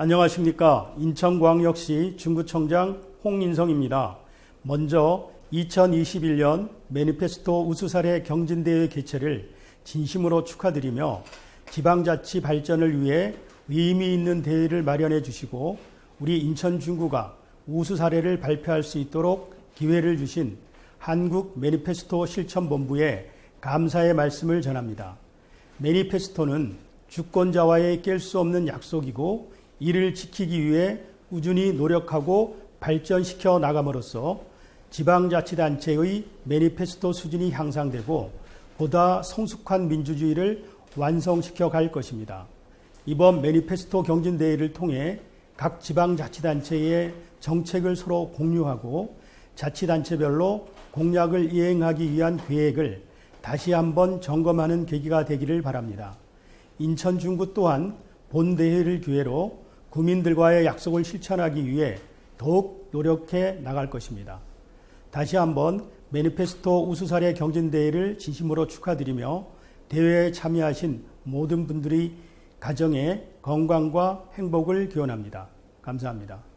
안녕하십니까. 인천광역시 중구청장 홍인성입니다. 먼저 2021년 매니페스토 우수사례 경진대회 개최를 진심으로 축하드리며 지방자치 발전을 위해 의미 있는 대회를 마련해 주시고 우리 인천 중구가 우수 사례를 발표할 수 있도록 기회를 주신 한국 매니페스토 실천본부에 감사의 말씀을 전합니다. 매니페스토는 주권자와의 깰 수 없는 약속이고 이를 지키기 위해 꾸준히 노력하고 발전시켜 나감으로써 지방자치단체의 매니페스토 수준이 향상되고 보다 성숙한 민주주의를 완성시켜 갈 것입니다. 이번 매니페스토 경진대회를 통해 각 지방자치단체의 정책을 서로 공유하고 자치단체별로 공약을 이행하기 위한 계획을 다시 한번 점검하는 계기가 되기를 바랍니다. 인천 중구 또한 본 대회를 기회로 구민들과의 약속을 실천하기 위해 더욱 노력해 나갈 것입니다. 다시 한번 매니페스토 우수사례 경진대회를 진심으로 축하드리며 대회에 참여하신 모든 분들이 가정의 건강과 행복을 기원합니다. 감사합니다.